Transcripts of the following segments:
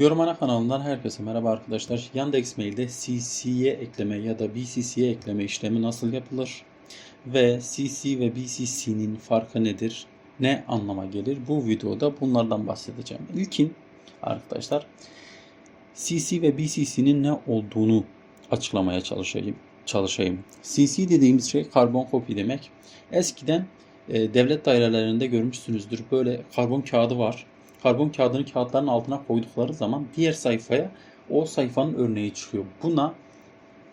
Yorumana kanalından herkese merhaba arkadaşlar. Yandex Mail'de CC'ye ekleme ya da BCC'ye ekleme işlemi nasıl yapılır? Ve CC ve BCC'nin farkı nedir? Ne anlama gelir? Bu videoda bunlardan bahsedeceğim. İlkin arkadaşlar CC ve BCC'nin ne olduğunu açıklamaya çalışayım. çalışayım. CC dediğimiz şey karbon kopi demek. Eskiden e, devlet dairelerinde görmüşsünüzdür. Böyle karbon kağıdı var. Karbon kağıdını kağıtların altına koydukları zaman diğer sayfaya o sayfanın örneği çıkıyor. Buna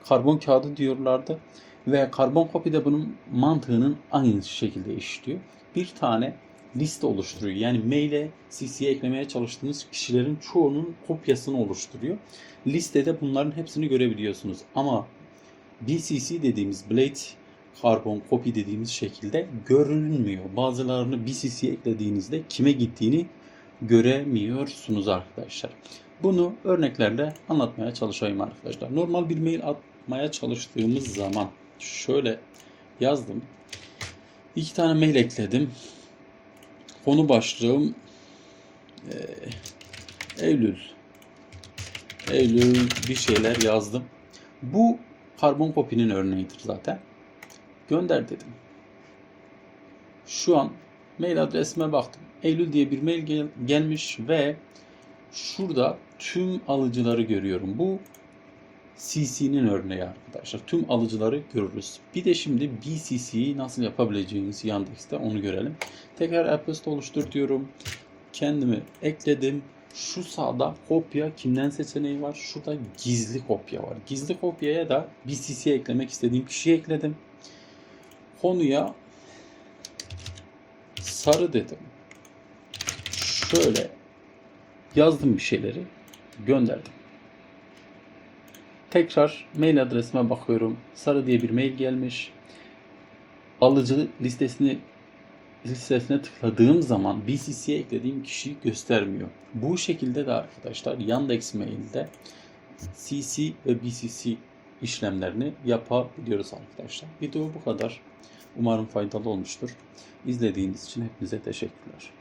karbon kağıdı diyorlardı ve karbon kopi de bunun mantığının aynı şekilde işliyor. Bir tane liste oluşturuyor. Yani maile CC'ye eklemeye çalıştığınız kişilerin çoğunun kopyasını oluşturuyor. Listede bunların hepsini görebiliyorsunuz. Ama BCC dediğimiz Blade karbon copy dediğimiz şekilde görünmüyor. Bazılarını BCC'ye eklediğinizde kime gittiğini göremiyorsunuz arkadaşlar. Bunu örneklerle anlatmaya çalışayım arkadaşlar. Normal bir mail atmaya çalıştığımız zaman şöyle yazdım. İki tane mail ekledim. Konu başlığım eee, Eylül. Eylül bir şeyler yazdım. Bu karbon kopinin örneğidir zaten. Gönder dedim. Şu an mail adresime baktım. Eylül diye bir mail gel- gelmiş ve şurada tüm alıcıları görüyorum. Bu CC'nin örneği arkadaşlar. Tüm alıcıları görürüz. Bir de şimdi BCC'yi nasıl yapabileceğiniz Yandex'te onu görelim. Tekrar e-posta oluştur diyorum. Kendimi ekledim. Şu sağda kopya kimden seçeneği var. Şurada gizli kopya var. Gizli kopyaya da BCC'ye eklemek istediğim kişiyi ekledim. Konuya sarı dedim. Şöyle yazdım bir şeyleri gönderdim. Tekrar mail adresime bakıyorum. Sarı diye bir mail gelmiş. Alıcı listesini listesine tıkladığım zaman BCC'ye eklediğim kişiyi göstermiyor. Bu şekilde de arkadaşlar Yandex Mail'de CC ve BCC işlemlerini yapabiliyoruz arkadaşlar. Video bu kadar. Umarım faydalı olmuştur. İzlediğiniz için hepinize teşekkürler.